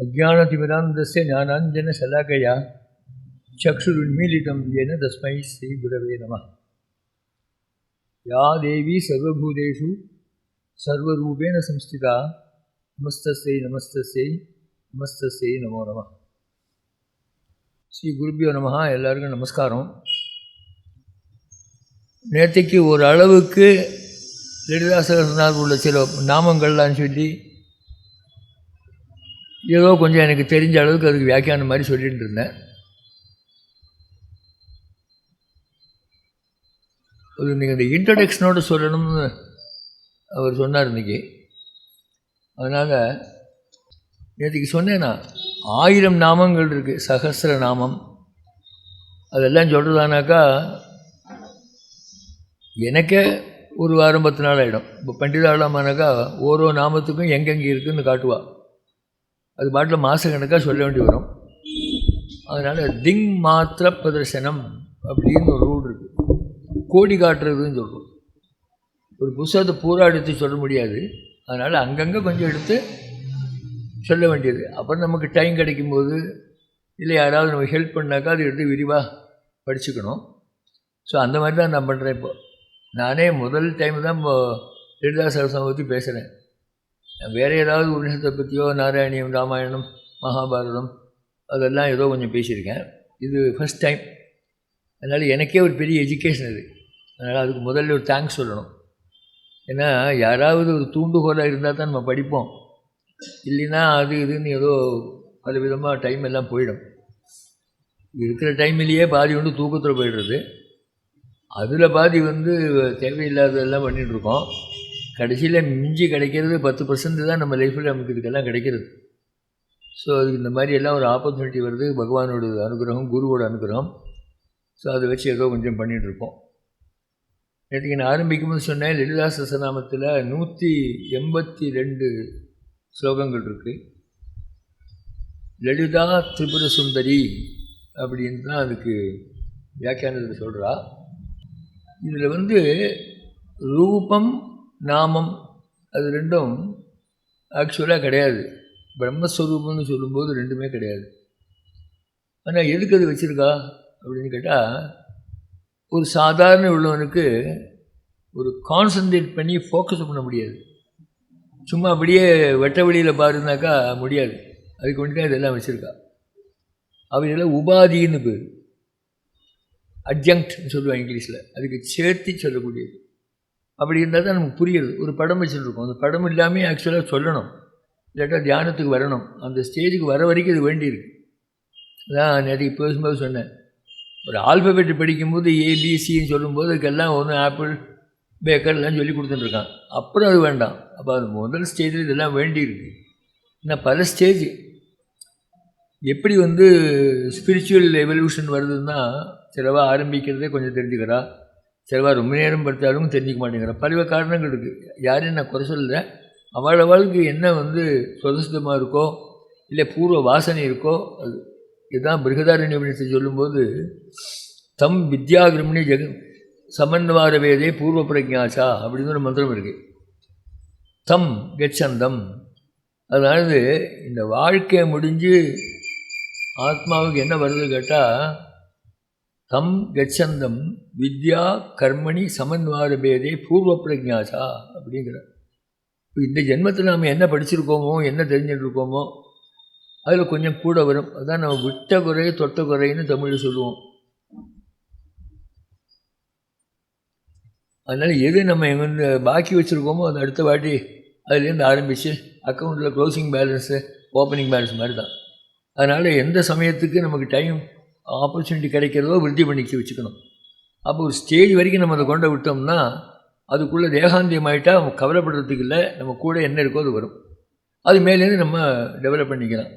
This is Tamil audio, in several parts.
अज्ञानतिमिरान्धस्य ज्ञानाञ्जनशलाकया चक्षुरुन्मीलितं येन तस्मै श्रीगुरवे नमः या देवी सर्वभूतेषु सर्वरूपेण संस्थिता नमस्तस्यै नमस्तस्यै நமஸ்தஸ்யை நமோ நம ஸ்ரீ குருபியோ நமஹா எல்லாருக்கும் நமஸ்காரம் நேற்றுக்கு ஒரு அளவுக்கு லலிதாசகரனால் உள்ள சில நாமங்கள்லாம் சொல்லி ஏதோ கொஞ்சம் எனக்கு தெரிஞ்ச அளவுக்கு அதுக்கு வியாக்கியானம் மாதிரி சொல்லிகிட்டு இருந்தேன். அது நீங்கள் இந்த இன்ட்ரடக்ஷனோடு சொல்லணும்னு அவர் சொன்னார் இன்றைக்கி அதனால் நேற்றுக்கு சொன்னேன்னா ஆயிரம் நாமங்கள் இருக்குது சகசிர நாமம். அதெல்லாம் சொல்கிறதானாக்கா எனக்கே ஒரு வாரம் பத்து நாள் ஆகிடும் இப்போ பண்டிதாளமானாக்கா ஓரோ நாமத்துக்கும் எங்கெங்கே இருக்குதுன்னு காட்டுவாள் அது பாட்டில் மாதக்கணக்காக சொல்ல வேண்டி வரும். அதனால் திங் மாத்திர பிரதர்சனம் அப்படின்னு ஒரு ரூல் இருக்குது கோடி காட்டுறதுன்னு சொல்கிறோம் ஒரு புஸ்தகத்தை பூரா எடுத்து சொல்ல முடியாது. அதனால் அங்கங்கே கொஞ்சம் எடுத்து சொல்ல வேண்டியது. அப்புறம் நமக்கு டைம் கிடைக்கும்போது இல்லை யாராவது நம்ம ஹெல்ப் பண்ணாக்கா அதை எடுத்து விரிவாக படிச்சுக்கணும். ஸோ அந்த மாதிரி தான் நான் பண்ணுறேன் இப்போ. நானே முதல் டைம் தான் லலிதா சரஸ்வதி பற்றி பேசுகிறேன் வேறு ஏதாவது உபநிஷத்தை பற்றியோ நாராயணியம் ராமாயணம் மகாபாரதம் அதெல்லாம் ஏதோ கொஞ்சம் பேசியிருக்கேன். இது ஃபஸ்ட் டைம் அதனால் எனக்கே ஒரு பெரிய எஜுகேஷன் அது. அதனால் அதுக்கு முதல்ல ஒரு தேங்க்ஸ் சொல்லணும். ஏன்னா யாராவது ஒரு தூண்டுகோலாக இருந்தால் தான் நம்ம படிப்போம். இல்லைன்னா அது இதுன்னு ஏதோ பல விதமாக டைம் எல்லாம் போயிடும். இருக்கிற டைம்லேயே பாதி வந்து தூக்கத்தில் போயிடுறது. அதில் பாதி வந்து தேவையில்லாததெல்லாம் பண்ணிகிட்ருக்கோம் கடைசியில் மிஞ்சி கிடைக்கிறது பத்து பர்சன்ட் தான் நம்ம லைஃப்பில் நமக்கு இதுக்கெல்லாம் கிடைக்கிறது. ஸோ அதுக்கு இந்த மாதிரி எல்லாம் ஒரு ஆப்பர்ச்சுனிட்டி வருது. பகவானோட அனுகிரகம் குருவோட அனுகிரகம். ஸோ அதை வச்சு ஏதோ கொஞ்சம் பண்ணிகிட்ருப்போம் நேற்றுக்கு நான் ஆரம்பிக்கும்போது சொன்னேன் லலிதா சசநாமத்தில் நூற்றி எண்பத்தி ரெண்டு ஸ்லோகங்கள் இருக்குது லலிதா திரிபுர சுந்தரி அப்படின்னு தான் அதுக்கு வியாக்கியானத்தில் சொல்கிறா இதில் வந்து ரூபம் நாமம் அது ரெண்டும் ஆக்சுவலாக கிடையாது. பிரம்மஸ்வரூபம்னு சொல்லும்போது ரெண்டுமே கிடையாது. ஆனால் எதுக்கு அது வச்சுருக்கா? அப்படின்னு கேட்டால் ஒரு சாதாரண உள்ளவனுக்கு ஒரு கான்சன்ட்ரேட் பண்ணி ஃபோக்கஸ் பண்ண முடியாது. சும்மா அப்படியே வெட்ட வெளியில் பாருனாக்கா முடியாது. அதுக்கு வேண்டி தான் இதெல்லாம் வச்சுருக்கா. அவையெல்லாம் உபாதின்னு பேர். அட்ஜங்க்ட்னு சொல்லுவாங்க இங்கிலீஷில். அதுக்கு சேர்த்து சொல்லக்கூடியது. அப்படி இருந்தால் தான் நமக்கு புரியுது. ஒரு படம் வச்சுருக்கோம். அந்த படம் இல்லாமல் ஆக்சுவலாக சொல்லணும். இல்லாட்டா தியானத்துக்கு வரணும். அந்த ஸ்டேஜுக்கு வர வரைக்கும் இது வேண்டியிருக்கு. அதான் நேற்று பேசும்போது சொன்னேன். ஒரு ஆல்பபெட் படிக்கும்போது ஏபிசின்னு சொல்லும்போது அதுக்கெல்லாம் ஒன்று ஆப்பிள் பேக்கர்லாம் சொல்லி கொடுத்துட்டுருக்கான். அப்புறம் அது வேண்டாம். அப்போ அது முதல் ஸ்டேஜில் இதெல்லாம் வேண்டியிருக்கு. இன்னும் பல ஸ்டேஜ் எப்படி வந்து ஸ்பிரிச்சுவல் எவல்யூஷன் வருதுன்னா சிலவாக ஆரம்பிக்கிறதே கொஞ்சம் தெரிஞ்சுக்கிறா. சிலவா ரொம்ப நேரம் படுத்தாலும் தெரிஞ்சிக்க மாட்டேங்கிற பல காரணங்கள் இருக்குது யாரையும் நான் குறை சொல்லலை. அவள் அவளுக்கு என்ன வந்து சொதசிதமாக இருக்கோ இல்லை பூர்வ வாசனை இருக்கோ அது இதுதான் பிருகதாரண்ய உபநிஷத்தை சொல்லும்போது தம் வித்யாகிரமணி ஜெக சமன்வார வேதே பூர்வ பிரஜாச்சா அப்படின்னு ஒரு மந்திரம் இருக்குது தம் கச்சந்தம். அதாவது இந்த வாழ்க்கையை முடிஞ்சு ஆத்மாவுக்கு என்ன வருது கேட்டால் தம் கச்சந்தம் வித்யா கர்மணி சமன்வார பேதே பூர்வ பிரஜாச்சா அப்படிங்கிற இந்த ஜென்மத்தில் நம்ம என்ன படிச்சிருக்கோமோ என்ன தெரிஞ்சுட்டு இருக்கோமோ அதில் கொஞ்சம் கூட வரும். அதான் நம்ம விட்ட குறை தொட்ட குறைன்னு தமிழில் சொல்லுவோம். அதனால் எது நம்ம எங்கே பாக்கி வச்சுருக்கோமோ அது அடுத்த வாட்டி அதுலேருந்து ஆரம்பித்து அக்கௌண்ட்டில் க்ளோசிங் பேலன்ஸு ஓப்பனிங் பேலன்ஸ் மாதிரி தான். அதனால் எந்த சமயத்துக்கு நமக்கு டைம் ஆப்பர்ச்சுனிட்டி கிடைக்கிறதோ விருத்தி பண்ணிக்க வச்சுக்கணும். அப்போ ஒரு ஸ்டேஜ் வரைக்கும் நம்ம அதை கொண்டு விட்டோம்னா அதுக்குள்ளே தேகாந்தியம் ஆகிட்டால் நம்ம கவலைப்படுறதுக்கு இல்லை நம்ம கூட என்ன இருக்கோ அது வரும். அது மேலேருந்து நம்ம டெவலப் பண்ணிக்கலாம்.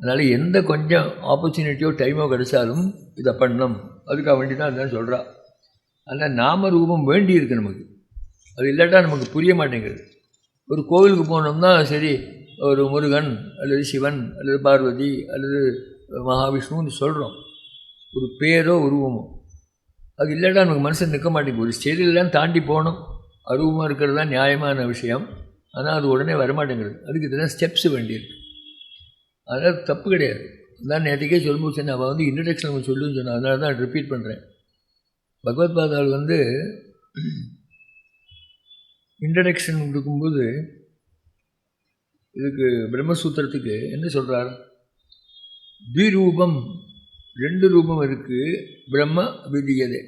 அதனால் எந்த கொஞ்சம் ஆப்பர்ச்சுனிட்டியோ டைமோ கிடைச்சாலும் இதை பண்ணணும். அதுக்காக வேண்டி தான் அதான் சொல்கிறா ஆனால் நாம ரூபம் வேண்டி இருக்குது நமக்கு. அது இல்லாட்டா நமக்கு புரிய மாட்டேங்குது. ஒரு கோவிலுக்கு போனோம்னா சரி ஒரு முருகன் அல்லது சிவன் அல்லது பார்வதி அல்லது மகாவிஷ்ணுன்னு சொல்கிறோம் ஒரு பேரோ உருவமோ. அது இல்லைடா நமக்கு மனசில் நிற்க மாட்டேங்குது. ஒரு ஸ்டேஜிலாம் தாண்டி போகணும். அருவமாக இருக்கிறது தான் நியாயமான விஷயம். ஆனால் அது உடனே வரமாட்டேங்கிறது அதுக்கு இதெல்லாம் ஸ்டெப்ஸ் வேண்டியிருக்கு. அதனால் தப்பு கிடையாது. அதான் நேற்றுக்கே சொல்லும்போது சொன்னேன். அவள் வந்து இன்ட்ரடக்ஷன் அவங்க சொல்லுன்னு சொன்னான். அதனால தான் ரிப்பீட் பண்ணுறேன் பகவத் பாதாள் வந்து இன்ட்ரடக்ஷன் கொடுக்கும்போது இதுக்கு பிரம்மசூத்திரத்துக்கு என்ன சொல்கிறார் திரூபம் ரெண்டு ரூபம் இருக்குது பிரம்ம விதியதே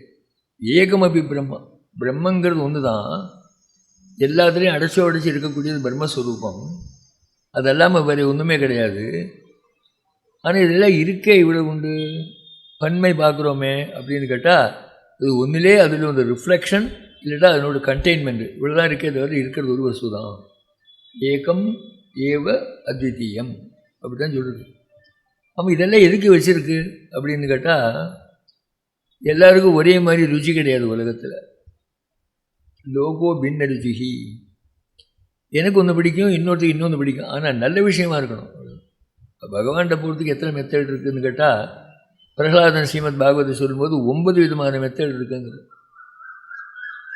ஏகமபி பிரம்ம. பிரம்மங்கிறது ஒன்று தான் எல்லாத்துலேயும் அடைச்சி அடைச்சி இருக்கக்கூடியது பிரம்மஸ்வரூபம். அது இல்லாமல் வேறு ஒன்றுமே கிடையாது. ஆனால் இதெல்லாம் இருக்கே இவ்வளோ உண்டு. பன்மை பார்க்குறோமே அப்படின்னு கேட்டால் இது ஒன்றிலே அதில் ஒரு ரிஃப்ளெக்ஷன் இல்லைட்டா அதனோட கண்டெய்ன்மெண்ட் இவ்வளோதான் இருக்கே தவிர இருக்கிறது ஒரு வஸ்து தான் ஏகம் ஏவ அத்விதீயம். அப்படி தான் சொல்லுது அப்போ இதெல்லாம் எதுக்கு வச்சுருக்கு? அப்படின்னு கேட்டால் எல்லாருக்கும் ஒரே மாதிரி ருச்சி கிடையாது உலகத்தில். லோகோ பின்ன ருச்சிகி எனக்கு ஒன்று பிடிக்கும் இன்னொருத்தருக்கு இன்னொன்று பிடிக்கும். ஆனால் நல்ல விஷயமா இருக்கணும். பகவான்கிட்ட போகிறதுக்கு எத்தனை மெத்தட் இருக்குதுன்னு கேட்டால் பிரகலாதன் ஸ்ரீமத் பாகவதை சொல்லும்போது ஒன்பது விதமான மெத்தட் இருக்குங்கிறது.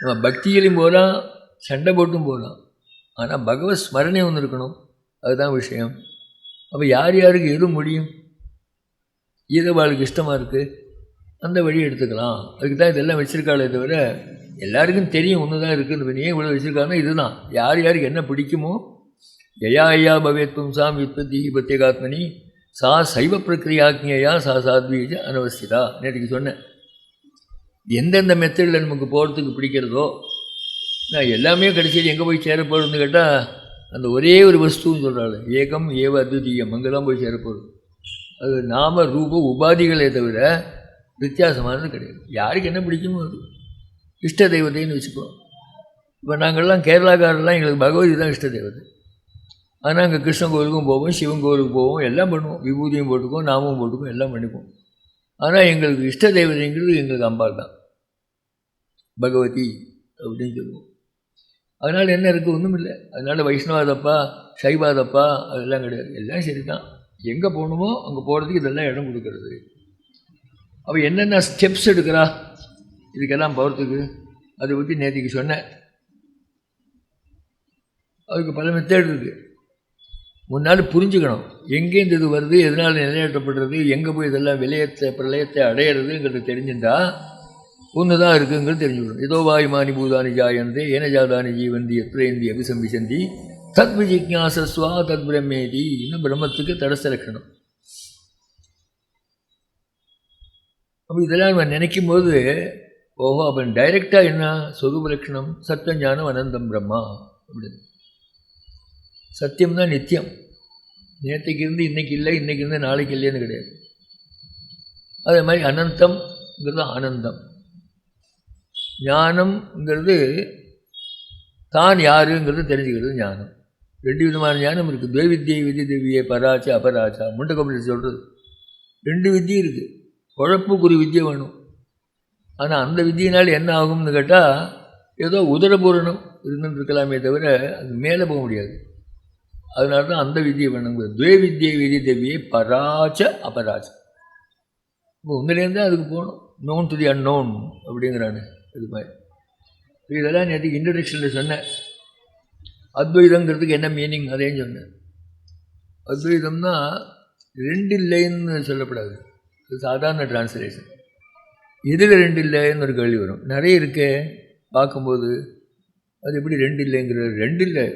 நம்ம பக்தியிலையும் போகலாம் சண்டை போட்டும் போகலாம் ஆனால் பகவத் ஸ்மரணை ஒன்று இருக்கணும். அதுதான் விஷயம். அப்போ யார் யாருக்கு எது முடியும்? எது அவளுக்கு இஷ்டமாக இருக்குது அந்த வழி எடுத்துக்கலாம். அதுக்கு தான் இதெல்லாம் வச்சுருக்காளே தவிர எல்லாருக்கும் தெரியும் ஒன்று தான் இருக்குன்னு ஏன் இவ்வளோ வச்சுருக்காங்கன்னா இதுதான். யார் யாருக்கு என்ன பிடிக்குமோ? ஜயா ஐயா பவேத் பும்சாம் வித்பத்தி பிரத்யேகாத்மனி. சா சைவ பிரக்கிரியாக்ஞையா சா சாத்வீஜ அனவஸ்திதா நேற்றுக்கு சொன்னேன். எந்தெந்த மெத்தடில் நமக்கு போகிறதுக்கு பிடிக்கிறதோ நான் எல்லாமே கடைசியில் எங்கே போய் சேரப்போகிறதுன்னு கேட்டால் அந்த ஒரே ஒரு வஸ்துன்னு சொல்கிறாள் ஏகம் ஏவ அத்விதீயம் அங்கே தான் போய் சேரப்போகிறது அது நாம ரூப உபாதிகளே தவிர வித்தியாசமானது கிடையாது. யாருக்கு என்ன பிடிக்குமோ அது. இஷ்ட தெய்வத்தைன்னு வச்சுக்கோ. இப்போ நாங்கள்லாம் கேரளாக்காரெல்லாம் எங்களுக்கு பகவதி தான் இஷ்ட தெய்வத்தை. ஆனால் அங்கே கிருஷ்ண கோவிலுக்கும் போவோம் சிவன் கோவிலுக்கு போவோம் எல்லாம் பண்ணுவோம். விபூதியும் போட்டுக்குவோம் நாமும் போட்டுக்குவோம் எல்லாம் பண்ணிக்குவோம் ஆனால் எங்களுக்கு இஷ்ட தெய்வதைங்கிறது எங்களுக்கு அம்பாள் தான். பகவதி அப்படின்னு சொல்லுவோம். அதனால் என்ன இருக்குது ஒன்றும் இல்லை அதனால் வைஷ்ணவாதப்பா சைவாதப்பா அதெல்லாம் கிடையாது. எல்லாம் சரி தான் எங்கே போகணுமோ அங்கே போகிறதுக்கு இதெல்லாம் இடம் கொடுக்கறது. அவள் என்னென்ன ஸ்டெப்ஸ் எடுக்கிறா? இதுக்கெல்லாம் போகிறதுக்கு அதை பற்றி நேற்றுக்கு சொன்னேன். அதுக்கு பல மெத்தேட் இருக்குது முன்னால் புரிஞ்சுக்கணும். எங்கேருந்து இது வருது? எதனால் நிலையாட்டப்படுறது எங்கே போய் இதெல்லாம் விலையத்தை பிரளயத்தை அடையிறதுங்கிறது தெரிஞ்சுட்டா ஒன்று தான் இருக்குங்கிறது தெரிஞ்சுக்கணும். ஏதோ வாயுமானி பூதானி ஜாயந்தே ஏன ஜாதானி ஜீவந்தி அபிசம்பி அபிசம்பிசந்தி தத் விஜிக்யாசஸ்வா தத் பிரம்மேதி இன்னும் பிரம்மத்துக்கு தடச இருக்கணும் அப்போ இதெல்லாம் நம்ம நினைக்கும் போது ஓஹோ அப்போ டைரெக்டாக என்ன? சொரூப லட்சணம் சத்தியஞானம் அனந்தம் பிரம்மா அப்படின்னு. சத்தியம் தான் நித்தியம். நேற்றுக்கு இருந்து இன்றைக்கி இல்லை இன்றைக்கி இருந்து நாளைக்கு இல்லைன்னு கிடையாது. அதே மாதிரி அனந்தம்ங்கிறது ஆனந்தம். ஞானம்ங்கிறது தான் யாருங்கிறது தெரிஞ்சுக்கிறது ஞானம். ரெண்டு விதமான ஞானம் இருக்குது துவைவித்தியை விதி தேவியை பராச்சா அபராச்சா கம்பெனி சொல்கிறது ரெண்டு வித்தியும் இருக்குது குழப்புக்குரிய வித்தியை வேணும். ஆனால் அந்த வித்தியினால் என்ன ஆகும்னு கேட்டால் ஏதோ உதரபூரணம் இருந்துட்டு இருக்கலாமே தவிர அது மேலே போக முடியாது. அதனால தான் அந்த வித்தியை வேணுங்க துவே வித்தியை விதி தேவியை பராச்ச அபராச்ச. இப்போ உண்மையிலேருந்து அதுக்கு போகணும். நோன் டு தி அன்னோன் அப்படிங்கிறானு இது மாதிரி. இதெல்லாம் நேற்றுக்கு இன்ட்ரடக்ஷனில் சொன்னேன். அத்வைதங்கிறதுக்கு என்ன மீனிங் அதையும் சொன்னேன். அத்வைதம்னா ரெண்டு இல்லைன்னு சொல்லப்படாது. சாதாரண டிரான்ஸ்லேஷன் எதில் ரெண்டு இல்லைன்னு ஒரு கேள்வி வரும். நிறைய இருக்கே பார்க்கும்போது அது எப்படி ரெண்டு இல்லைங்கிறது? ரெண்டு இல்லை.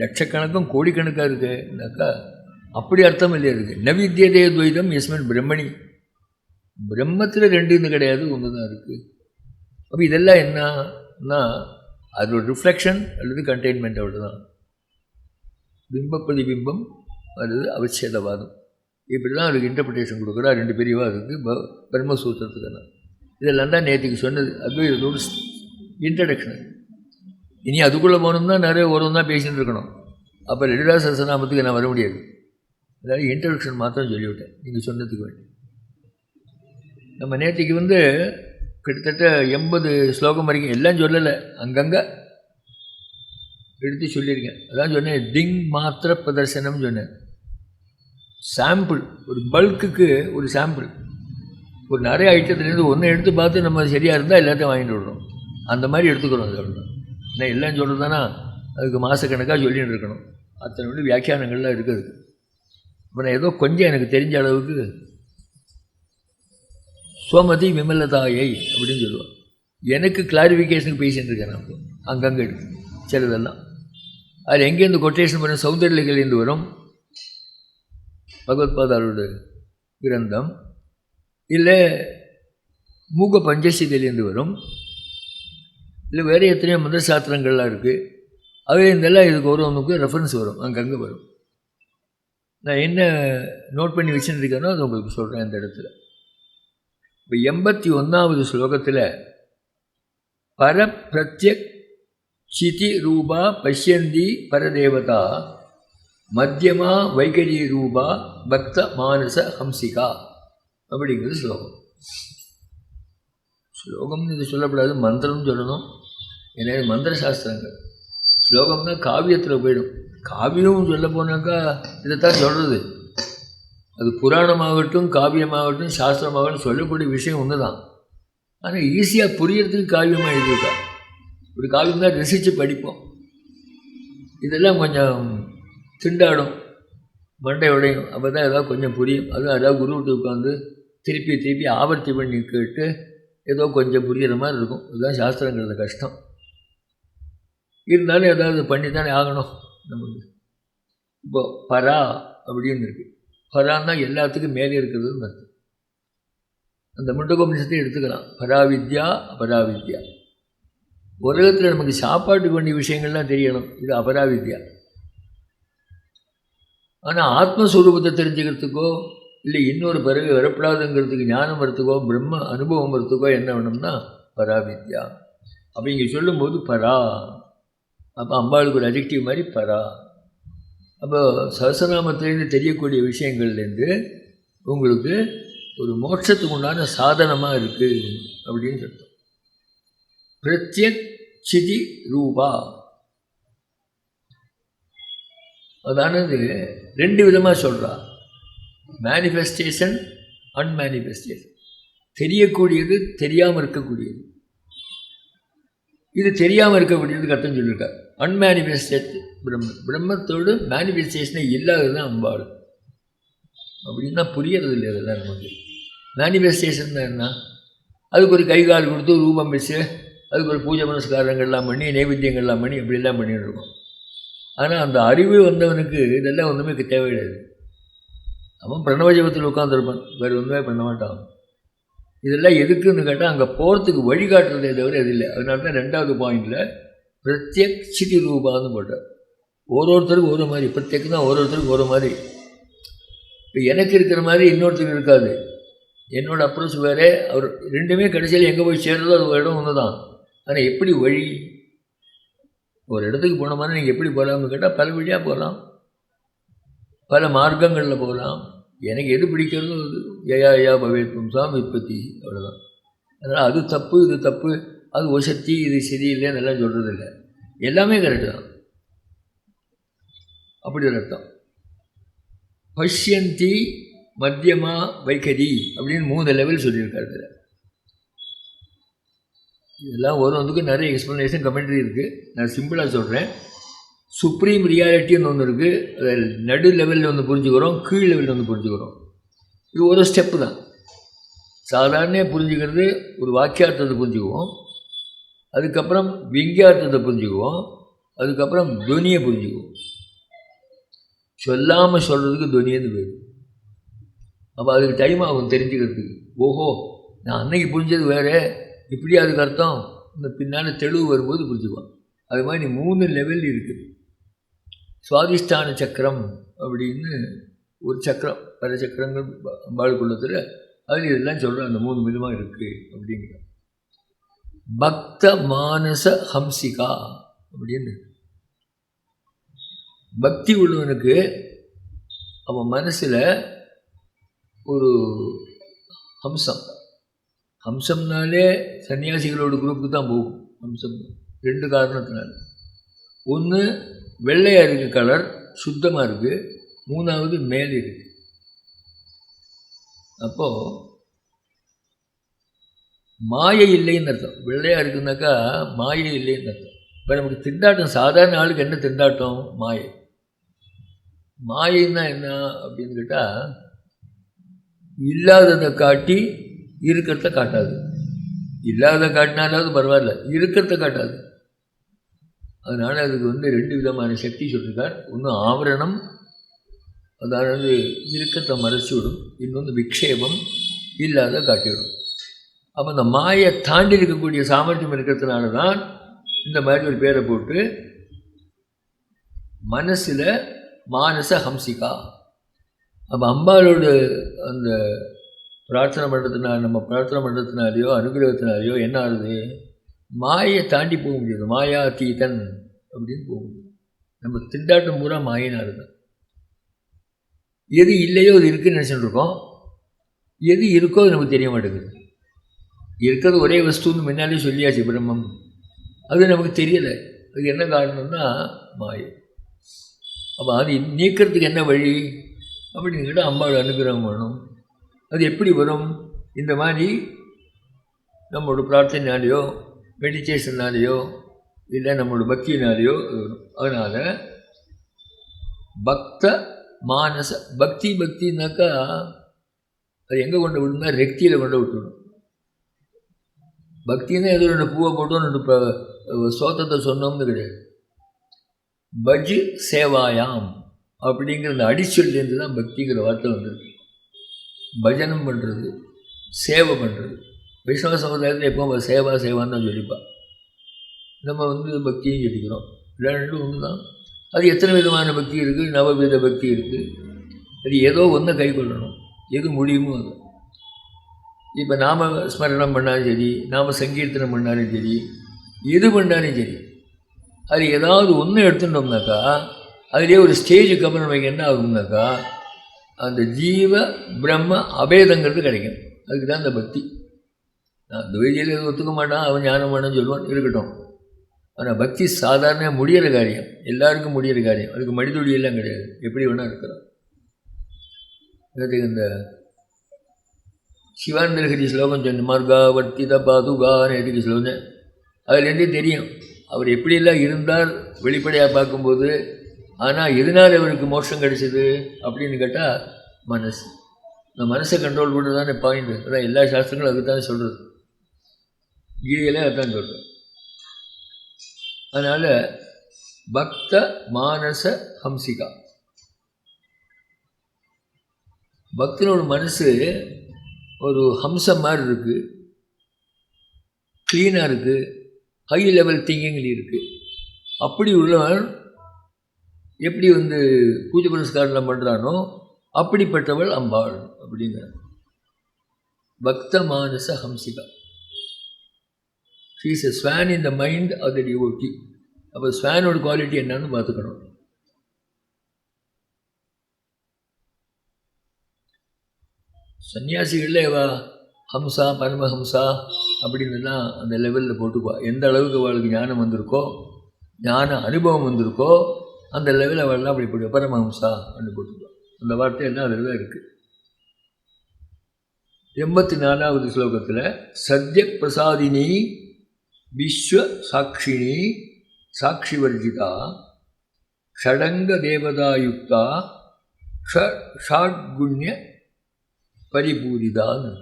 லட்சக்கணக்கும் கோடிக்கணக்காக இருக்குனாக்கா அப்படி அர்த்தம் இல்லையா இருக்குது நவித்தியதே துவைதம் எஸ்மன் பிரம்மணி. பிரம்மத்தில் ரெண்டுன்னு கிடையாது ஒன்று தான் இருக்குது அப்போ இதெல்லாம் என்னன்னா அது ஒரு ரிஃப்ளெக்ஷன் அல்லது கண்டெயின்மெண்ட் அவ்வளோதான் பிம்ப பிரதிபிம்பம் அல்லது அவச்சேதவாதம். இப்படி தான் அதுக்கு இன்டர்பிரிட்டேஷன் கொடுக்குறா ரெண்டு பிரிவாக இருக்குது ப பிரம்மசூத்திரத்துக்கெல்லாம். இதெல்லாம் தான் நேற்றுக்கு சொன்னது. அது இதோட இன்ட்ரடக்ஷன் இனி அதுக்குள்ளே போகணும்னா நிறைய ஒரு தான் பேசிகிட்டு இருக்கணும். அப்போ லலிதா சசநாமத்துக்கு நான் வர முடியாது. அதாவது இன்ட்ரடக்ஷன் மாத்திரம் சொல்லிவிட்டேன். நீங்கள் சொன்னதுக்கு வேண்டி. நம்ம நேற்றுக்கு வந்து கிட்டத்தட்ட எண்பது ஸ்லோகம் வரைக்கும் எல்லாம் சொல்லலை. அங்கங்கே எடுத்து சொல்லியிருக்கேன். அதான் சொன்னேன் திங் மாத்திர பிரதர்சனம் சொன்னேன். சாம்பிள் ஒரு பல்க்குக்கு ஒரு சாம்பிள் ஒரு நிறைய ஐட்டத்துலேருந்து ஒன்று எடுத்து பார்த்து நம்ம சரியாக இருந்தால் எல்லாத்தையும் வாங்கிட்டு விடுறோம் அந்த மாதிரி எடுத்துக்கிறோம் சொல்லணும் நான் எல்லாம் சொல்கிறதுனா அதுக்கு மாதக்கணக்காக சொல்லிகிட்டு இருக்கணும். அத்தனை வந்து வியாக்கியானங்கள்லாம் இருக்குது. அப்புறம் ஏதோ கொஞ்சம் எனக்கு தெரிஞ்ச அளவுக்கு சோமதி விமலதாயை அப்படின்னு சொல்லுவான் எனக்கு கிளாரிஃபிகேஷனுக்கு பேசிகிட்டு இருக்கேன் நான். அங்கங்கே இருக்கு. சிலதெல்லாம் அது எங்கேருந்து கொட்டேஷன் பண்ண சௌந்தர்யலேருந்து வரும். பகவத்பாதாரோட கிரந்தம். இல்லை மூக பஞ்சசீதையிலேருந்து வரும். இல்லை வேறு எத்தனையோ மந்திர சாஸ்திரங்கள்லாம் இருக்குது அது இதெல்லாம் இதுக்கு ஒரு ஒன்றுக்கு ரெஃபரன்ஸ் வரும். அங்கங்கே வரும். நான் என்ன நோட் பண்ணி வச்சுருக்கேனோ அது உங்களுக்கு சொல்கிறேன் இந்த இடத்துல. இப்போ எண்பத்தி ஒன்றாவது ஸ்லோகத்தில் பரப்பிரத்யக் சிதி ரூபா பஷ்யந்தி பரதேவதா மத்தியமா வைகரி ரூபா பக்த மானச ஹம்சிகா அப்படிங்கிறது ஸ்லோகம். ஸ்லோகம்னு இது சொல்லக்கூடாது மந்திரம்னு சொல்லணும். ஏன்னா இது மந்திர சாஸ்திரங்கள். ஸ்லோகம்னா காவியத்தில் போயிடும். காவியம் சொல்ல போனாக்கா இதைத்தான் சொல்கிறது அது புராணமாகட்டும் காவியமாகட்டும் சாஸ்திரமாகட்டும் சொல்லக்கூடிய விஷயம் ஒன்று தான் ஆனால் ஈஸியாக புரியறதுக்கு காவியமாக எழுதியிருக்கா. ஒரு காவியம் தான் ரசித்து படிப்போம். இதெல்லாம் கொஞ்சம் திண்டாடும் மண்டை உடையும். அப்போ தான் ஏதாவது கொஞ்சம் புரியும். அதுவும் ஏதாவது குருவிட்டு உட்காந்து திருப்பி திருப்பி ஆவர்த்தி பண்ணி கேட்டு ஏதோ கொஞ்சம் புரிகிற மாதிரி இருக்கும். இதுதான் சாஸ்திரங்கிறது கஷ்டம். இருந்தாலும் ஏதாவது பண்ணி தானே ஆகணும் நமக்கு. இப்போ பரா அப்படின்னு இருக்குது பரான்னா எல்லாத்துக்கும் மேலே இருக்கிறதுன்னு அர்த்தம். அந்த முண்டகோபனிஷத்தை எடுத்துக்கலாம். பராவித்யா அபராவித்யா. உலகத்தில் நமக்கு சாப்பாட்டுக்கு வேண்டிய விஷயங்கள்லாம் தெரியணும். இது அபராவித்யா. ஆனால் ஆத்மஸ்வரூபத்தை தெரிஞ்சுக்கிறதுக்கோ இல்லை இன்னொரு பிறகு வரப்படாதுங்கிறதுக்கு ஞானம் வரத்துக்கோ பிரம்ம அனுபவம் வரத்துக்கோ என்ன வேணும்னா பராவித்யா. அப்போ இங்கே சொல்லும்போது பரா. அப்போ அம்பாளுக்கு ஒரு அஜெக்டிவ் மாதிரி பரா. அப்போ சகசநாமத்திலேருந்து தெரியக்கூடிய விஷயங்கள்லேருந்து உங்களுக்கு ஒரு மோட்சத்துக்கு உண்டான சாதனமாக இருக்குது அப்படின்னு சொல்கிறோம் பிரத்யக் சிதி ரூபா. அதானது ரெண்டு விதமாக சொல்கிறா மேனிஃபெஸ்டேஷன் அன்மேனிஃபெஸ்டேஷன் தெரியக்கூடியது தெரியாமல் இருக்கக்கூடியது. இது தெரியாமல் இருக்க இருக்கக்கூடியதுக்கு கத்தம் சொல்லியிருக்கார். அன்மேனிஃபெஸ்டேட் பிரம்ம பிரம்மத்தோடு மேனிஃபெஸ்டேஷனே இல்லாதது தான் அம்பாள். அப்படின்னா புரியறது இல்லை அதெல்லாம் நமக்கு? மேனிஃபெஸ்டேஷன் தான் என்ன? அதுக்கு ஒரு கை கால் கொடுத்து ரூபம் வச்சு அதுக்கு ஒரு பூஜை புனஸ்காரங்கள்லாம் பண்ணி நைவேத்தியங்கள்லாம் பண்ணி இப்படிலாம் பண்ணிட்டு இருக்கோம். ஆனால் அந்த அறிவு வந்தவனுக்கு இதெல்லாம் ஒன்றுமே தேவையில்லை. அவன் பிரணவ ஜபத்தில் உட்காந்துருப்பான் வேறு ஒன்றுமே பண்ண மாட்டான். இதெல்லாம் எதுக்குன்னு கேட்டால் அங்கே போகிறதுக்கு வழிகாட்டுறதே தவிர இது இல்லை. அதனால தான் ரெண்டாவது பாயிண்டில் பிரத்யக் சிதி ரூபான்னு போட்டார். ஒரு ஒருத்தருக்கு ஒரு மாதிரி பிரத்யேக் தான் ஒரு ஒருத்தருக்கு ஒரு மாதிரி. இப்போ எனக்கு இருக்கிற மாதிரி இன்னொருத்தருக்கு இருக்காது. என்னோட அப்ரோச் வேறு அவர் ரெண்டுமே கடைசியில் எங்கே போய் சேர்றதோ அது ஒரு இடம் ஒன்று தான் ஆனால் எப்படி வழி? ஒரு இடத்துக்கு போன மாதிரி நீங்கள் எப்படி போகலாம்னு கேட்டால் பல வழியாக போகலாம். பல மார்க்கங்களில் போகலாம். எனக்கு எது பிடிக்கிறதோ அது ஏயா ஏயா பவேத் பும்சாம் விற்பத்தி அவ்வளோதான் அதனால் அது தப்பு இது தப்பு அது ஒசத்தி இது சரியில்லைன்னு எல்லாம் சொல்கிறதில்ல இல்லை எல்லாமே கரெக்டு தான். அப்படி ஒரு அர்த்தம். பஷ்யந்தி மத்தியமா வைக்கதி அப்படின்னு மூணு லெவல் சொல்லியிருக்காரு இதில் இதெல்லாம் ஒரு ஒன்றுக்கு நிறைய எக்ஸ்ப்ளனேஷன் கமெண்ட்ரி இருக்குது நான் சிம்பிளாக சொல்கிறேன் சுப்ரீம் ரியாலிட்டின்னு ஒன்று இருக்குது அதை நடு லெவலில் ஒன்று புரிஞ்சுக்கிறோம் கீழ் லெவலில் ஒன்று புரிஞ்சுக்கிறோம். இது ஒரு ஸ்டெப்பு தான். சாதாரண புரிஞ்சுக்கிறது ஒரு வாக்கியார்த்தத்தை புரிஞ்சுக்குவோம். அதுக்கப்புறம் விங்கியார்த்தத்தை புரிஞ்சுக்குவோம். அதுக்கப்புறம் துனியை புரிஞ்சுக்குவோம். சொல்லாமல் சொல்கிறதுக்கு துனியன்னு பேர். அப்போ அதுக்கு டைம் ஆகும் தெரிஞ்சுக்கிறதுக்கு. ஓஹோ நான் அன்னைக்கு புரிஞ்சது வேறு. இப்படி அதுக்கு அர்த்தம்? இந்த பின்னால் தெளிவு வரும்போது புரிஞ்சுக்குவான் அது மாதிரி மூணு லெவல் இருக்குது சுவாதிஷ்டான சக்கரம் அப்படின்னு ஒரு சக்கரம் பல சக்கரங்கள் பாலுக்குள்ளத்தில் அதில் இதெல்லாம் சொல்கிறேன் அந்த மூணு விதமாக இருக்குது அப்படிங்கிற பக்த மானச ஹம்சிகா அப்படின்னு. பக்தி உள்ளவனுக்கு அவன் மனசில் ஒரு ஹம்சம். ஹம்சம்னாலே சன்னியாசிகளோட குரூப்புக்கு தான் போகும். ஹம்சம் ரெண்டு காரணத்தினால. ஒன்று வெள்ளையாக இருக்குது கலர் சுத்தமாக இருக்குது மூணாவது மேல் இருக்குது அப்போது மாயை இல்லைன்னு அர்த்தம். வெள்ளையாக இருக்குனாக்கா மாயை இல்லைன்னு அர்த்தம். இப்போ நமக்கு திண்டாட்டம் சாதாரண ஆளுக்கு என்ன திண்டாட்டம்? மாயை. மாயைன்னா என்ன அப்படின்னு கேட்டால் இல்லாததை காட்டி இருக்கிறத காட்டாது. இல்லாத காட்டினாலாவது பரவாயில்ல இருக்கிறத காட்டாது. அதனால் அதுக்கு வந்து ரெண்டு விதமான சக்தி சொல்லியிருக்கார் ஒன்று ஆவரணம் அதாவது இருக்கத்தை மறைச்சி விடும் இன்னொன்று விக்ஷேபம் இல்லாத காட்டிவிடும். அப்போ அந்த மாயை தாண்டி இருக்கக்கூடிய சாமர்த்தியம் இருக்கிறதுனால தான் இந்த மாதிரி ஒரு பேரை போட்டு மனசில் மானச ஹம்சிகா. அப்போ அம்பாளோட அந்த பிரார்த்தனை பண்ணுறதுனால நம்ம பிரார்த்தனை பண்ணுறதுனாலையோ அனுகிரகத்தினாலேயோ என்ன ஆகுது? மாயை தாண்டி போக முடியாது. மாயா தீதன் அப்படின்னு போக முடியாது. நம்ம திண்டாட்டம் பூரா மாயினா இருக்கும் எது இல்லையோ அது இருக்குன்னு நினச்சிட்டு இருக்கோம். எது இருக்கோ அது நமக்கு தெரிய மாட்டேங்குது. இருக்கிறது ஒரே வஸ்துன்னு முன்னாலே சொல்லியாச்சு பிரம்மம். அது நமக்கு தெரியலை. அது என்ன காரணம்னா மாயை. அப்போ அது நீக்கிறதுக்கு என்ன வழி? அப்படின்னு கேட்டால் அம்மாவோட அனுகிரகம் வேணும். அது எப்படி வரும்? இந்த மாதிரி நம்மளோட பிரார்த்தனையாலேயோ மெடிடேஷன்னாலேயோ இல்லை நம்மளோட பக்தினாலேயோ அதனால் பக்த மானச பக்தி பக்தினாக்கா அது எங்கே கொண்டு விடணும்னா ரெக்தியில் கொண்டு விட்டுணும் பக்தின்னா ஏதோ ரெண்டு பூவை போட்டோம் ரெண்டு சோத்தத்தை சொன்னோம்னு கிடையாது. பஜ் சேவாயாம் அப்படிங்கிற அந்த அடிச்சொல்லேருந்து தான் பக்திங்கிற வார்த்தை வந்துருக்கு. பஜனம் பண்ணுறது சேவை பண்ணுறது வைஷ்ணவ சமுதாயத்தில் எப்போ சேவா சேவான்னு தான் சொல்லிப்பா நம்ம வந்து பக்தியும் சொல்லிக்கிறோம் ரெண்டும் ஒன்று தான் அது எத்தனை விதமான பக்தி இருக்குது நவவித பக்தி இருக்குது அது ஏதோ ஒன்றை கை கொள்ளணும். எது முடியுமோ அது. இப்போ நாம் ஸ்மரணம் பண்ணாலும் சரி நாம் சங்கீர்த்தனம் பண்ணாலும் சரி எது பண்ணாலும் சரி அது ஏதாவது ஒன்று எடுத்துட்டோம்னாக்கா அதுலேயே ஒரு ஸ்டேஜுக்கு கம்பெனி என்ன ஆகும்னாக்கா அந்த ஜீவ பிரம்ம அபேதங்கிறது கிடைக்கும். அதுக்கு தான் அந்த பக்தி. நான் துவைதியில் ஒத்துக்க மாட்டான் அவன் ஞானம் வேணும்னு சொல்லுவான் இருக்கட்டும். ஆனால் பக்தி சாதாரண முடியிற காரியம். எல்லாருக்கும் முடிகிற காரியம். அதுக்கு மடிதுடியெல்லாம் கிடையாது. எப்படி வேணால் இருக்கிறோம் இந்த சிவானந்தகிரி ஸ்லோகம் சொன்ன மார்கா வர்த்தித பாதுகான்னு எதுக்கு ஸ்லோகம் அதுலேருந்தே தெரியும். அவர் எப்படியெல்லாம் இருந்தார் வெளிப்படையாக பார்க்கும்போது ஆனால் எதனால் இவருக்கு மோஷம் கிடைச்சிது அப்படின்னு கேட்டால் மனசு. இந்த மனசை கண்ட்ரோல் பண்ணுறது தானே பாயிண்ட் அதான் எல்லா சாஸ்திரங்களும் அதுக்கு தானே சொல்கிறது கீதையிலே அதான் சொல்கிறோம் அதனால் பக்த மானச ஹம்சிகா. பக்தனோட மனசு ஒரு ஹம்சம் மாதிரி இருக்குது க்ளீனாக இருக்குது ஹை லெவல் திங்கிங்கில் இருக்குது அப்படி உள்ளவன் எப்படி வந்து பூஜை புரஸ்காரம் பண்ணுறானோ அப்படிப்பட்டவள் அம்பாள் அப்படிங்கிற பக்த மானச Hamsika. She's a swan in the mind of the devotee அப்போ ஸ்வானோட குவாலிட்டி என்னன்னு பார்த்துக்கணும். சன்னியாசிகளில் வா ஹம்சா பரமஹம்சா அப்படின்னா அந்த லெவலில் போட்டுக்குவா. எந்த அளவுக்கு அவளுக்கு ஞானம் வந்திருக்கோ ஞான அனுபவம் வந்திருக்கோ அந்த லெவலில் அவள்லாம் அப்படி போட்டு பரமஹம்சா அப்படின்னு போட்டுக்குவா. அந்த வார்த்தை எல்லாம் அதில் தான் இருக்குது எண்பத்தி நாலாவது ஸ்லோகத்தில் சத்ய பிரசாதினி விஸ்வ சாட்சினி சாட்சிவர்ஜிதா ஷடங்க தேவதாயுக்தா ஷ ஷாட்குண்ய பரிபூரிதான்னு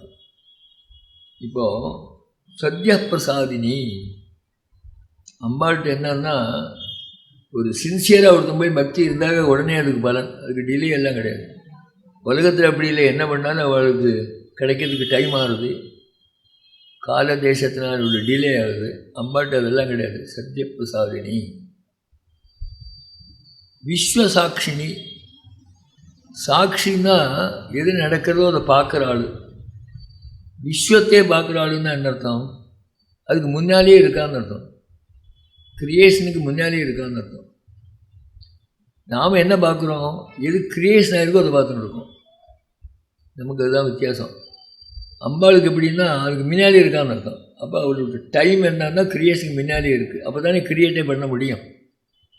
இப்போது சத்ய பிரசாதினி அம்பாள்கிட்ட என்னன்னா ஒரு சின்சியராக ஒருத்தன் போய் பக்தி இருந்தால் உடனே அதுக்கு பலன். அதுக்கு டிலே எல்லாம் கிடையாது. உலகத்தில் அப்படி இல்லை. என்ன பண்ணாலும் அவளுக்கு கிடைக்கிறதுக்கு டைம் ஆகுது கால தேசத்தினால் உள்ள டிலே ஆகுது. அம்பாட்டு அதெல்லாம் கிடையாது. சத்ய சாதினி விஸ்வ சாட்சின்னா எது நடக்கிறதோ அதை பார்க்குற ஆள். விஸ்வத்தையே பார்க்குற ஆளுன்னா என்ன அர்த்தம்? அதுக்கு முன்னாலேயே இருக்கான்னு அர்த்தம். கிரியேஷனுக்கு முன்னாலேயே இருக்கான்னு அர்த்தம். நாம் என்ன பார்க்குறோம்? எது கிரியேஷன் ஆகிருக்கோ அதை பார்த்துட்டு இருக்கோம். நமக்கு அதுதான் வித்தியாசம். அம்பாளுக்கு எப்படின்னா அதுக்கு முன்னாலே இருக்கான்னு அர்த்தம். அப்போ அவளுக்கு டைம் என்னன்னா கிரியேஷனுக்கு முன்னாலே இருக்குது அப்போ தானே கிரியேட்டே பண்ண முடியும்.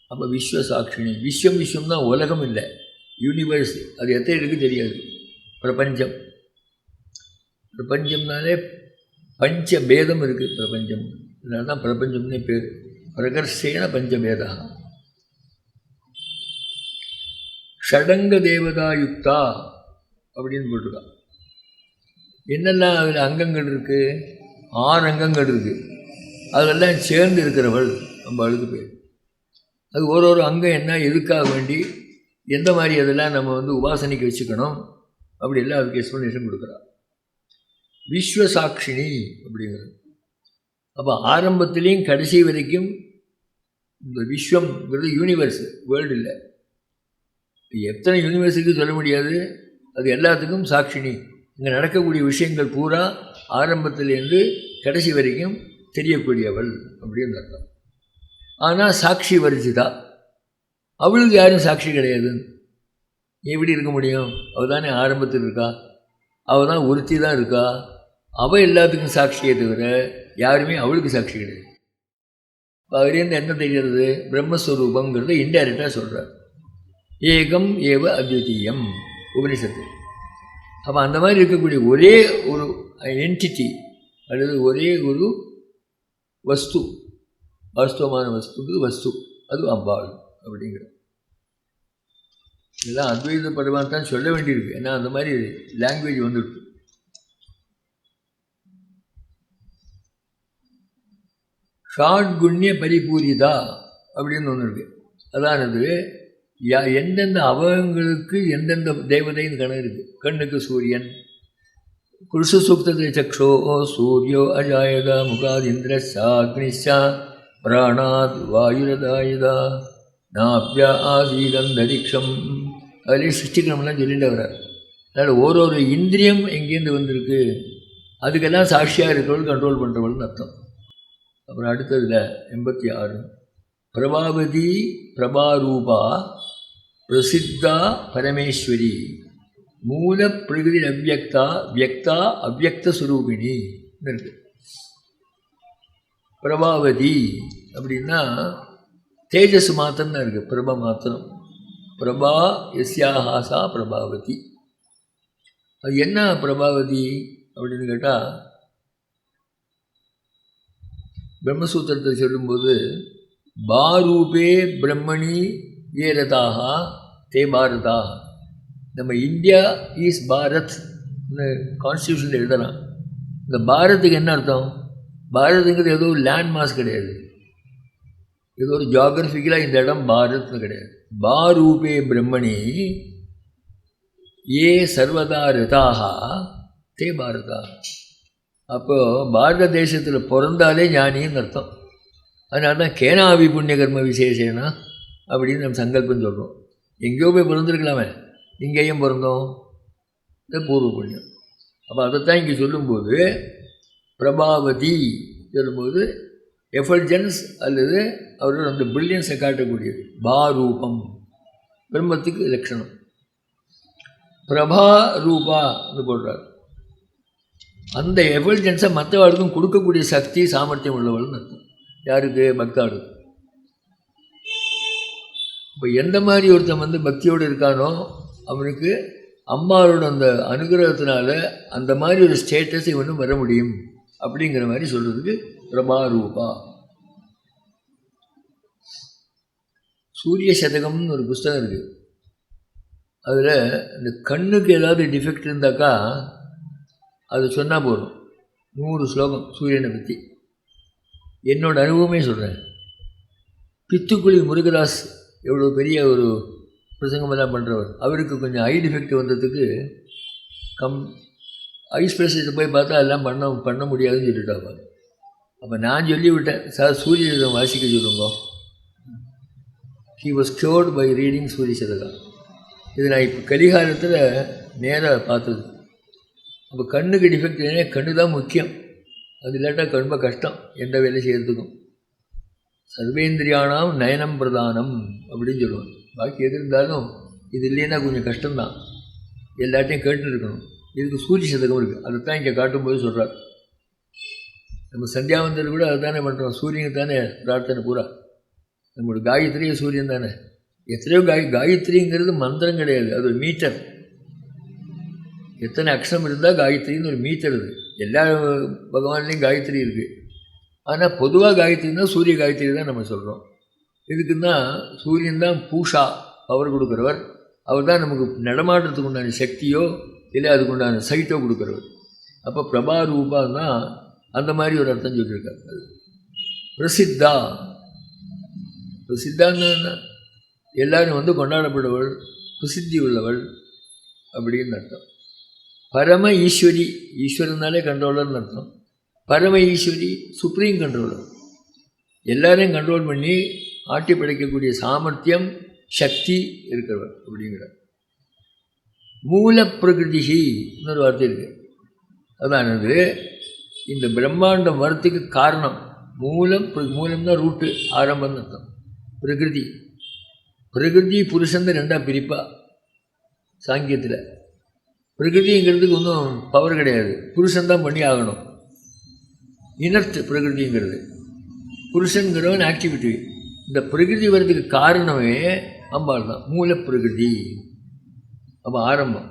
அப்போ விஸ்வ சாட்சினி விஸ்வம் விஸ்வம் தான் உலகம் இல்லை. யூனிவர்ஸ் அது எத்தனை இருக்குது தெரியாது. பிரபஞ்சம். பிரபஞ்சம்னாலே பஞ்ச பேதம் இருக்குது பிரபஞ்சம். இதனால தான் பிரபஞ்சம்னே பேர். பிரகர்ஷேன பஞ்சபேதா. ஷடங்க தேவதா யுக்தா அப்படின்னு போட்டிருக்கா. என்னெல்லாம் அதில் அங்கங்கள் இருக்குது ஆறு அங்கங்கள் இருக்குது அதெல்லாம் சேர்ந்து இருக்கிறவள் நம்ம அழுது பேர் அது ஒரு ஒரு அங்கம் என்ன எதுக்காக வேண்டி எந்த மாதிரி அதெல்லாம் நம்ம வந்து உபாசனைக்கு வச்சுக்கணும் அப்படி எல்லாம் அதுக்கு எக்ஸ்ப்ளனேஷன் கொடுக்குறா. விஸ்வசாட்சினி அப்படிங்கிறது. அப்போ ஆரம்பத்துலேயும் கடைசி வரைக்கும் இந்த விஸ்வம்ங்கிறது யூனிவர்ஸ் வேர்ல்டு இல்லை. எத்தனை யூனிவர்ஸுக்கு சொல்ல முடியாது? அது எல்லாத்துக்கும் சாட்சினி இங்கே நடக்கக்கூடிய விஷயங்கள் பூரா ஆரம்பத்திலேருந்து கடைசி வரைக்கும் தெரியக்கூடியவள் அப்படின்னு அர்த்தம். ஆனால் சாட்சி வரிச்சிதா அவளுக்கு யாரும் சாட்சி கிடையாது. எப்படி இருக்க முடியும்? அவள் தானே ஆரம்பத்தில் இருக்கா? அவள் தான் ஒருத்தி தான் இருக்கா? அவள் எல்லாத்துக்கும் சாட்சியை தவிர யாருமே அவளுக்கு சாட்சி கிடையாது. அவரேருந்து என்ன தெரிகிறது? பிரம்மஸ்வரூபங்கிறத இன்டைரக்டாக சொல்கிறார் ஏகம் ஏவ அத்விதீயம் உபனிஷத்து. அப்போ அந்த மாதிரி இருக்கக்கூடிய ஒரே ஒரு என்டிட்டி அல்லது ஒரே ஒரு வஸ்து வாஸ்தவமான வஸ்துக்கு வஸ்து. அது அம்பாள் அப்படிங்கிறது. இதெல்லாம் அத்வைத பரமாக தான் சொல்ல வேண்டியிருக்கு. ஏன்னா அந்த மாதிரி லாங்குவேஜ் வந்துருக்கு. ஷாட்குண்ய பரிபூரிதா அப்படின்னு ஒன்று இருக்குது அதானது? யா எந்தெந்த அவங்களுக்கு எந்தெந்த தேவதைன்னு கணக்கு இருக்குது கண்ணுக்கு சூரியன் புருஷ சூக்தத்தை சக்ஷோ சூரியோ அஜாயத முகாதிந்திர சாக்னிஷா பிராணாத் வாயுரதாயுதா நாப்யா ஆசீதந்தரிக்ஷம் அதிலே சிருஷ்டிக்கிறோம்லாம் சொல்லிட்டு வர்றார். அதனால் ஒரு ஒரு இந்திரியம் எங்கேருந்து வந்திருக்கு அதுக்கெல்லாம் சாட்சியாக இருக்கிறவள் கண்ட்ரோல் பண்ணுறவள்னு அர்த்தம். அப்புறம் அடுத்ததில் எண்பத்தி ஆறு. பிரபாவதி பிரபாரூபா பிரசித்தா பரமேஸ்வரி. மூல பிரகிருதி அவ்யக்தா வியக்தா அவ்யக்த சுரூபிணி இருக்கு. பிரபாவதி அப்படின்னா தேஜஸ் மாத்திரம் தான் இருக்குது பிரப மாத்திரம். பிரபா எஸ்யாஹாசா பிரபாவதி. அது என்ன பிரபாவதி அப்படின்னு கேட்டால் பிரம்மசூத்திரத்தை சொல்லும்போது பாரூபே பிரம்மணி வீரதாக தே பாரதா நம்ம இந்தியா ஈஸ் பாரத் கான்ஸ்டியூஷனில் எழுதலாம். இந்த பாரத்துக்கு என்ன அர்த்தம்? பாரதுங்கிறது ஏதோ லேண்ட் மாஸ் கிடையாது. இது ஒரு ஜியாகிரபிக்கலாக இந்த இடம் பாரத்னு கிடையாது. பாரூபே பிரம்மணி ஏ சர்வதா ரிதாக தே பாரதா அப்போது பாரத தேசத்தில் பிறந்தாலே ஞானின்னு அர்த்தம். அதனால தான் கேனாவி புண்ணிய கர்ம விசேஷனா அப்படின்னு நம்ம சங்கல்பம் சொல்கிறோம் எங்கேயோ போய் பிறந்திருக்கலாமே. இங்கேயும் பிறந்தோம். இந்த பூர்வ புண்ணியம். அப்போ அதைத்தான் இங்கே சொல்லும்போது பிரபாவதி சொல்லும்போது எஃபல்ஜென்ஸ் அல்லது அவரோட அந்த பில்லியன்ஸை காட்டக்கூடியது. பாரூபம். பிரம்மத்துக்கு லட்சணம். பிரபா ரூபான்னு போடுறார். அந்த எஃபல்ஜென்ஸை மற்றவர்களுக்கும் கொடுக்கக்கூடிய சக்தி சாமர்த்தியம் உள்ளவள்னு அர்த்தம். யாருக்கு? பக்தாளுக்கு. இப்போ எந்த மாதிரி ஒருத்தன் வந்து பக்தியோடு இருக்கானோ அவனுக்கு அம்மாவோட அந்த அனுகிரகத்தினால அந்த மாதிரி ஒரு ஸ்டேட்டஸ் இவனும் வர முடியும் அப்படிங்கிற மாதிரி சொல்கிறதுக்கு பிரபாரூபா. சூரிய சதகம்னு ஒரு புஸ்தகம் இருக்குது அதில் இந்த கண்ணுக்கு ஏதாவது டிஃபெக்ட் இருந்தாக்கா அது சொன்னால் போதும். நூறு ஸ்லோகம் சூரியனை பற்றி என்னோடய அனுபவமே சொல்கிறேன் பித்துக்குழி முருகதாஸ் எவ்வளோ பெரிய ஒரு பிரசங்கமெல்லாம் பண்ணுறவர் அவருக்கு கொஞ்சம் ஐ டிஃபெக்ட் வந்ததுக்கு கம் ஐ ஸ்பெஷலிஸ்ட்டை போய் பார்த்தா எல்லாம் பண்ண பண்ண முடியாதுன்னு சொல்லிட்டாங்க அப்போ நான் சொல்லி விட்டேன் சார் சூரிய சதகம் வாசிக்க சொல்லுங்க. He was cured by reading Surya Shatakam இது நான் இப்போ கலிகாலத்தில் நேராக பார்த்தது. அப்போ கண்ணுக்கு டிஃபெக்ட் கண்ணு தான் முக்கியம். அது இல்லாட்டா ரொம்ப கஷ்டம் எந்த வேலை செய்கிறதுக்கும் சர்வேந்திரியானாம் நயனம் பிரதானம் அப்படின்னு சொல்லுவாங்க. பாக்கி எது இருந்தாலும் இது இல்லைன்னா கொஞ்சம் கஷ்டம்தான். எல்லாத்தையும் கேட்டு இருக்கணும் இதுக்கு சூரிய சதகம் இருக்குது அதை தான் இங்கே காட்டும்போது சொல்கிறார் நம்ம சந்தியாவந்தர் கூட அதை தானே பண்ணுறோம் சூரியனுக்கு தானே பிரார்த்தனை பூரா. நம்மளோட காயத்ரியே சூரியன் தானே. எத்தனையோ காய் காயத்ரிங்கிறது மந்திரம் கிடையாது. அது ஒரு மீட்டர் எத்தனை அக்ஷரம் இருந்தால் காயத்ரின்னு ஒரு மீட்டர் இது எல்லா பகவான்லேயும் காயத்ரி இருக்குது ஆனால் பொதுவாக காயத்ரினா சூரிய காயத்ரி தான் நம்ம சொல்கிறோம் இதுக்குன்னா சூரியன் தான் பூஷா பவர் கொடுக்குறவர். அவர் தான் நமக்கு நடமாட்டத்துக்கு உண்டான சக்தியோ இல்லை அதுக்கு உண்டான சைட்டோ கொடுக்குறவர். அப்போ பிரபா ரூபான்னா தான் அந்த மாதிரி ஒரு அர்த்தம் சொல்லியிருக்காரு. அது பிரசித்தா. பிரசித்தான்னு எல்லாரும் வந்து கொண்டாடப்படுவள் பிரசித்தி உள்ளவள் அப்படின்னு அர்த்தம். பரம ஈஸ்வரி ஈஸ்வரனாலே கண்ட்ரோலர்னு அர்த்தம். பரம ஈஸ்வரி சுப்ரீம் கண்ட்ரோலர் எல்லாரையும் கண்ட்ரோல் பண்ணி ஆட்டி படைக்கக்கூடிய சாமர்த்தியம் சக்தி இருக்கிறவர் அப்படிங்கிறார். மூல பிரகிருதி இன்னொரு வார்த்தை இருக்கு. அதானது இந்த பிரம்மாண்டம் வரத்துக்கு காரணம். மூலம் பிர- மூலம் தான் ரூட்டு ஆரம்பம்னு அர்த்தம். பிரகிருதி. பிரகிருதி புருஷன் ரெண்டாக பிரிப்பா. சாங்கியத்தில். பிரகிருதிங்கிறதுக்கு ஒன்றும் பவர் கிடையாது. புருஷன் தான் பண்ணி ஆகணும் இனர்த்து பிரகிருதிங்கிறது. புருஷன்கிறவன் ஆக்டிவிட்டி இந்த பிரகிருதி வர்றதுக்கு காரணமே அம்பாள் தான் மூல பிரகிருதி அப்போ ஆரம்பம்.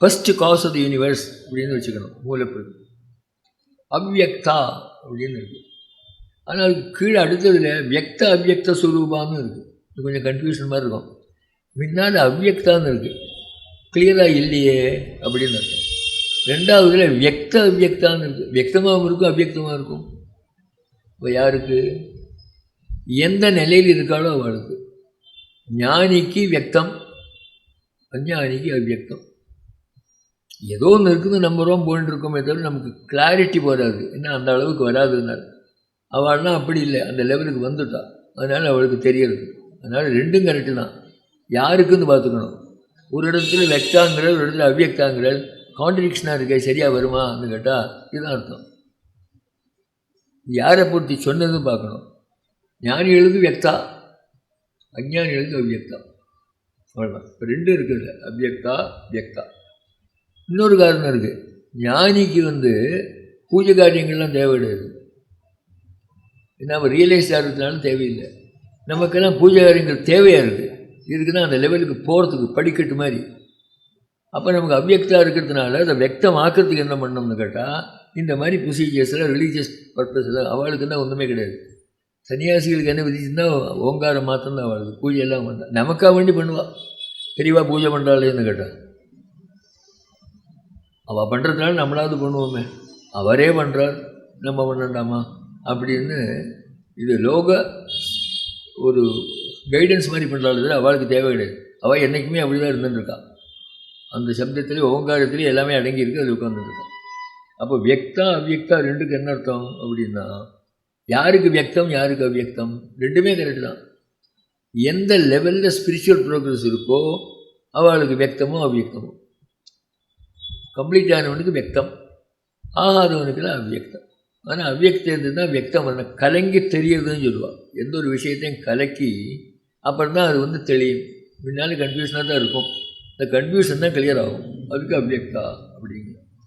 First cause of the universe அப்படின்னு வச்சுக்கணும். மூல பிரகிருதி அவ்யக்தா அப்படின்னு இருக்கு. ஆனால் அதுக்கு கீழே அடுத்ததில் வியக்த அவ்யக்த சுரூபான்னு இருக்குது இது கொஞ்சம் கன்ஃபியூஷன் மாதிரி இருக்கும். முன்னால் அவ்யக்தான்னு இருக்குது கிளியராக இல்லையே அப்படின்னு இருக்கும் ரெண்டாவதுல வியக்த அவ்யக்தான்னு இருக்குது வியக்தமாகவும் இருக்கும் அவ்யக்தமாக இருக்கும். இப்போ யாருக்கு? எந்த நிலையில் இருக்காளோ அவளுக்கு. ஞானிக்கு வியக்தம் அஞ்ஞானிக்கு அவ்வியக்தம். ஏதோ ஒன்று இருக்குதுன்னு நம்புகிறோம் போயின்னு இருக்கோமே தவிர நமக்கு கிளாரிட்டி போகாது என்ன அந்த அளவுக்கு வராதுனால அவள்லாம் அப்படி இல்லை. அந்த லெவலுக்கு வந்துட்டா. அதனால் அவளுக்கு தெரியறது. அதனால் ரெண்டும் கரெக்டு தான். யாருக்குன்னு பார்த்துக்கணும். ஒரு இடத்துல வெக்தாங்கிறது ஒரு இடத்துல அவ்வியக்தாங்கிறது கான்ட்ரடிக்ஷனாக இருக்கே சரியாக வருமான்னு கேட்டால் இதுதான் அர்த்தம். யாரை பொறுத்து சொன்னதும் பார்க்கணும். ஞானிகளுக்கு வியக்தா? அஞ்ஞானிகளுக்கு அவ்வியக்தா. அவ்வளோதான் இப்போ ரெண்டும் இருக்குதுல்ல. அவ்வியக்தா வியக்தா. இன்னொரு காரணம் இருக்குது ஞானிக்கு வந்து பூஜை காரியங்கள்லாம் தேவை கிடையாது நம்ம ரியலைஸ் ஆகிறதுனால தேவையில்லை. நமக்கெல்லாம் பூஜை காரியங்கள் தேவையாக இருக்குது இதுக்கு தான் அந்த லெவலுக்கு போகிறதுக்கு படிக்கட்டு மாதிரி. அப்போ நமக்கு அவ்வியக்தாக இருக்கிறதுனால அதை வியக்தமாக்கிறதுக்கு என்ன பண்ணோம்னு கேட்டால் இந்த மாதிரி ப்ரொசீஜர்ஸில் ரிலீஜியஸ் பர்பஸில் அவளுக்கு தான் ஒன்றுமே கிடையாது. சன்னியாசிகளுக்கு என்ன விதிச்சுன்னா ஓங்காரம் மாத்திரம் தான் அவளுக்கு பூஜையெல்லாம் பண்ணா. நமக்காக வேண்டி பண்ணுவாள் பெரியவா பூஜை பண்ணுறாளேன்னு கேட்டால் அவள் பண்ணுறதுனால நம்மளாவது பண்ணுவோமே. அவரே பண்ணுறார் நம்ம பண்ணண்டாமா? அப்படின்னு இது லோக ஒரு கைடன்ஸ் மாதிரி பண்ணுறாள் அவளுக்கு தேவை கிடையாது. அவள் என்றைக்குமே அப்படி தான் இருந்துட்டுருக்கா அந்த சப்தத்திலே ஓங்காரத்துலேயும் எல்லாமே அடங்கியிருக்கு அது உட்காந்துருக்கும் அப்போ வியக்தா அவ்யக்தா ரெண்டுக்கு என்ன அர்த்தம் அப்படின்னா யாருக்கு வியக்தம் யாருக்கு அவ்யக்தம் ரெண்டுமே கரெக்டு தான். எந்த லெவலில் ஸ்பிரிச்சுவல் ப்ரோக்ரஸ் இருக்கோ அவளுக்கு வியக்தமோ அவ்யக்தமோ கம்ப்ளீட் ஆனவனுக்கு வியக்தம். ஆகாதவனுக்குலாம் அவ்யக்தம் ஆனால் அவ்யக்தம் இருந்ததுன்னா வியக்தம் பண்ண கலங்கி தெரியுதுன்னு சொல்லுவாள் எந்த ஒரு விஷயத்தையும் கலக்கி அப்புறம் தான் அது வந்து தெளியும். முன்னாலே கன்ஃபியூஷனாக தான் இருக்கும். இந்த கன்ஃபியூஷன் தான் கிளியர் ஆகும். அதுக்கு அப்ஜெக்டா அப்படிங்க.